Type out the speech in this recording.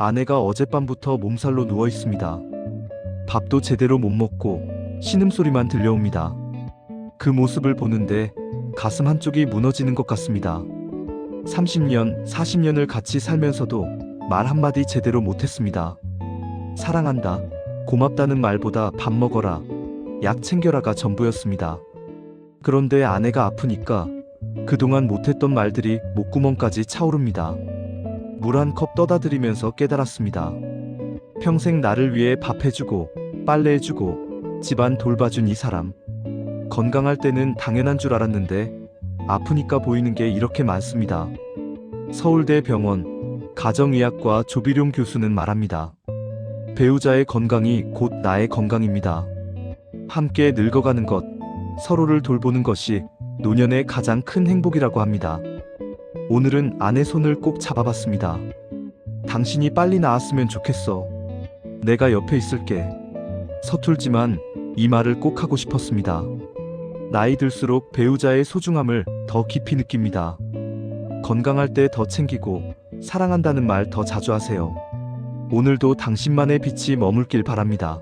아내가 어젯밤부터 몸살로 누워 있습니다. 밥도 제대로 못 먹고 신음소리만 들려옵니다. 그 모습을 보는데 가슴 한쪽이 무너지는 것 같습니다. 30년, 40년을 같이 살면서도 말 한마디 제대로 못했습니다. 사랑한다, 고맙다는 말보다 밥 먹어라, 약 챙겨라가 전부였습니다. 그런데 아내가 아프니까 그동안 못했던 말들이 목구멍까지 차오릅니다. 물 한 컵 떠다 드리면서 깨달았습니다. 평생 나를 위해 밥 해주고 빨래해주고 집안 돌봐준 이 사람. 건강할 때는 당연한 줄 알았는데 아프니까 보이는 게 이렇게 많습니다. 서울대 병원 가정의학과 조비룡 교수는 말합니다. 배우자의 건강이 곧 나의 건강입니다. 함께 늙어가는 것, 서로를 돌보는 것이 노년의 가장 큰 행복이라고 합니다. 오늘은 아내 손을 꼭 잡아봤습니다. 당신이 빨리 나았으면 좋겠어. 내가 옆에 있을게. 서툴지만 이 말을 꼭 하고 싶었습니다. 나이 들수록 배우자의 소중함을 더 깊이 느낍니다. 건강할 때 더 챙기고 사랑한다는 말 더 자주 하세요. 오늘도 당신만의 빛이 머물길 바랍니다.